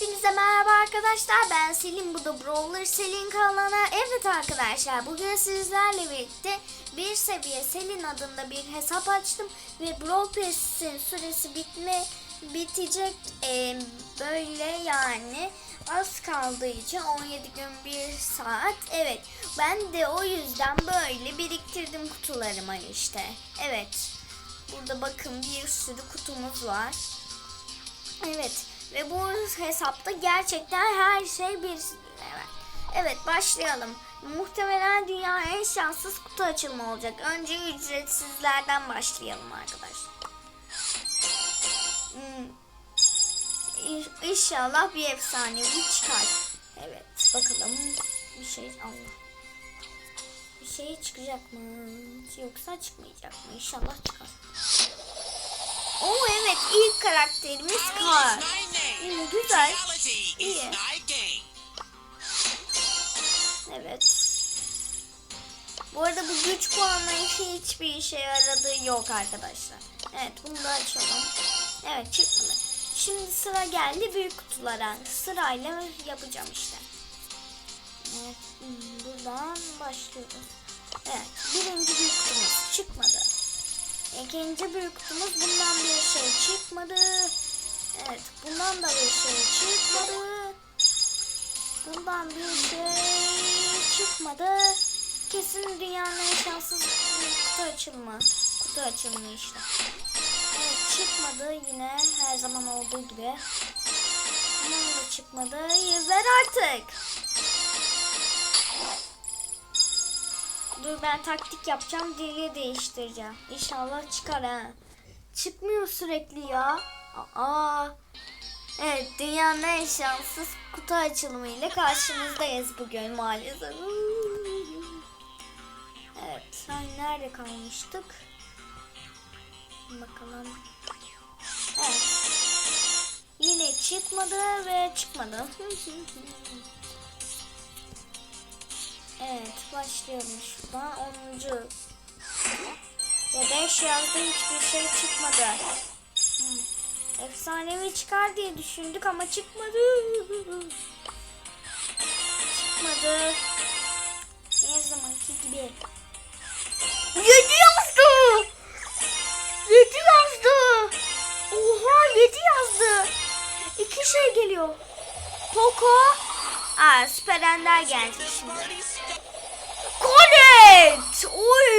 Hepinize merhaba arkadaşlar. Ben Selin. Bu da Brawler Selin kanalı. Evet arkadaşlar bugün sizlerle birlikte bir seviye Selin adında bir hesap açtım. Ve Brawl Pass'in süresi bitme bitecek. Ee, böyle yani az kaldığı için 17 gün 1 saat. Evet ben de o yüzden böyle biriktirdim kutularıma işte. Evet. Burada bakın bir sürü kutumuz var. Evet ve bu hesapta gerçekten her şey bir evet. Evet başlayalım. Muhtemelen dünya en şanssız kutu açılımı olacak. Önce ücretsizlerden başlayalım arkadaşlar. Hmm. İnşallah bir efsanevi çıkar. Evet bakalım bir şey Allah. Bir şey çıkacak mı? Yoksa çıkmayacak mı? İnşallah çıkar. Oo evet ilk karakterimiz Kar. İyi, güzel. İyi. Evet. Bu arada bu güç puanları hiçbir işe yaradığı yok arkadaşlar. Evet bunu da açalım. Evet çıkmadı. Şimdi sıra geldi büyük kutulara. Sırayla yapacağım işte. Evet, buradan başlıyoruz. Evet birinci büyük kutumuz çıkmadı. İkinci büyük kutumuz bundan bir şey çıkmadı. Evet bundan da bir şey çıkmadı. Bundan bir şey çıkmadı. Kesin dünyanın en şanssız kutu açılımı. Kutu açılımı işte. Evet çıkmadı yine her zaman olduğu gibi. Bundan da çıkmadı. Ver artık. Dur ben taktik yapacağım. Dili değiştireceğim. İnşallah çıkar ha. Çıkmıyor sürekli ya. Aa. Evet dünyanın en şanssız kutu açılımı ile karşınızdayız bugün maalesef. Evet sen nerede kalmıştık? Bakalım. Evet. Yine çıkmadı ve çıkmadı. Evet başlıyorum şuradan 10. Ve 5 yazdı hiçbir şey çıkmadı. Efsanevi çıkar diye düşündük ama çıkmadı. Çıkmadı. Her zamanki gibi. 7 yazdı. 7 yazdı. Oha 7 yazdı. İki şey geliyor. Poco. Aa Süper Ender gelecek şimdi. Colette! Oy!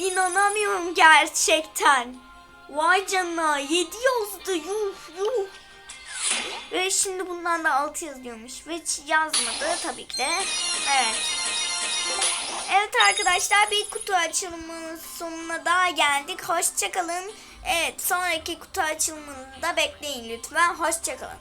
İnanamıyorum gerçekten. Vay canına 7 yazdı. Yuh yuh. Ve şimdi bundan da 6 yazıyormuş. Ve yazmadı tabii ki de. Evet. Evet arkadaşlar bir kutu açılımının sonuna daha geldik. Hoşçakalın. Evet sonraki kutu açılımını da bekleyin lütfen. Hoşçakalın.